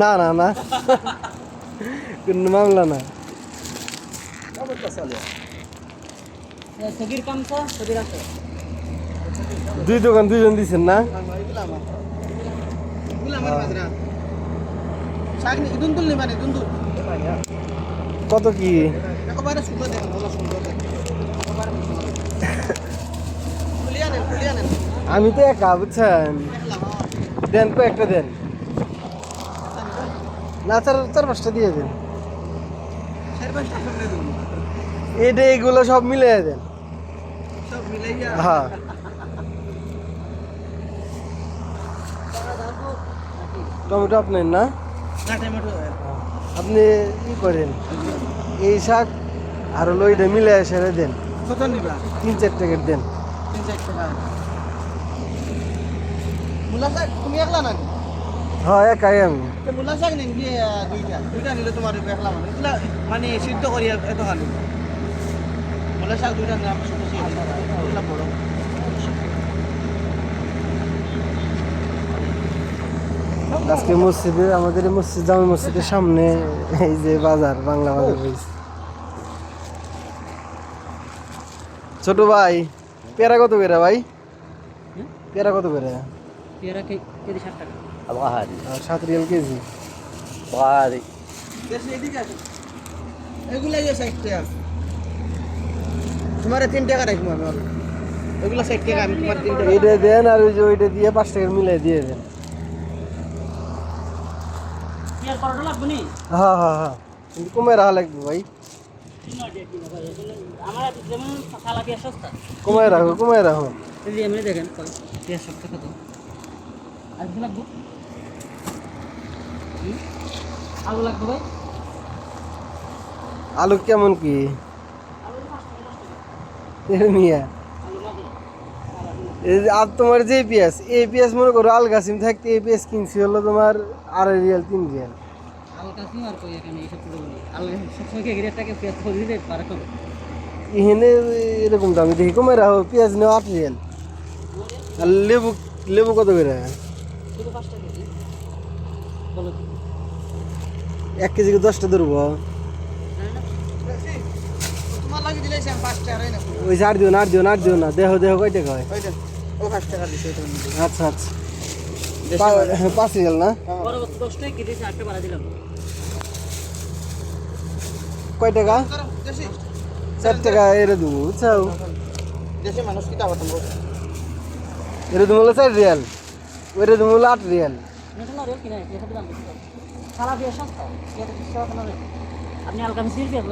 না না না। কোনো মামলা না। দুই দোকান দুইজন দিছেন না? কত কি? আমি তো একা বুঝছেন? দেন কয়েকটা দেন। না চার চার পাঁচটা দিয়ে দেন। এটা এগুলো সব মিলে দেন। হ্যাঁ। টমেটো আপনার না? আপনি ই করেন। এই শাক আর হলো এটা মিলে সেরে দেন। তিন চার প্যাকেট দেন। তিন চার টাকা। মূলা শাক তুমি একলা হ্যাঁ একাই আমি। তো মূলা শাক নিন কি দুইটা। দুইটা নিলে তোমার একলা মানে এগুলা মানে সিদ্ধ করি এত খালি। মূলা শাক দুইটা নাম এগুলা বড়। আজকে মসজিদে আমাদের মসজিদ জামে মসজিদের সামনে এই যে বাজার বাংলা বাজার ছোট ভাই পেয়ারা কত করে ভাই? পেয়ারা কত করে? পেয়ারা কেজি ষাট টাকা। আর সাত রিয়াল কেজি। দেশে এদিকে আছে ষাট টাকা। তোমার তিন টাকা রাখব আমি অল্প। ষাট টাকা আমি তোমার তিন টাকা। এইটা দেন আর ওই যে ওইটা দিয়ে পাঁচ টাকার মিলাই দিয়ে দেন। হ্যাঁ হ্যাঁ হ্যাঁ কিন্তু কমে রাখা লাগবে ভাই। কমায় রাখো কমায় রাখো। দেখেন কত আর লাগবে? আলু লাগবে ভাই? আলু কেমন কি? মিয়া। আর তোমার যে পেঁয়াজ এই পেঁয়াজ মনে করো আলগাছিম থাকতে এই পেঁয়াজ কিনছি হলো তোমার আড়াই রিয়াল তিন রিয়াল। এখানে এরকম দামি দেখি কমায় রাখো পেঁয়াজ নেওয়া আট রিয়াল। আর লেবু লেবু কত করে? কেজি? এক কেজিকে দশটা ধরবো? টাকা ওই আট দিও না আট দিও না আট দিও না। দেহ দেহ কয়? টাকা হয় টাকা ওইটা নিতে। আচ্ছা আচ্ছা। হ্যাঁ, পাঁচ রিয়াল না? দিলাম। কয় টাকা? চার টাকা এরে দেবো বুঝছ? দেশি মানুষ কিতা হতাম এরে দেবো চার রিয়াল। ওইরে তুমি হলো আট রিয়াল। আপনি আলকা মিশিয়ে পেঁয়াজ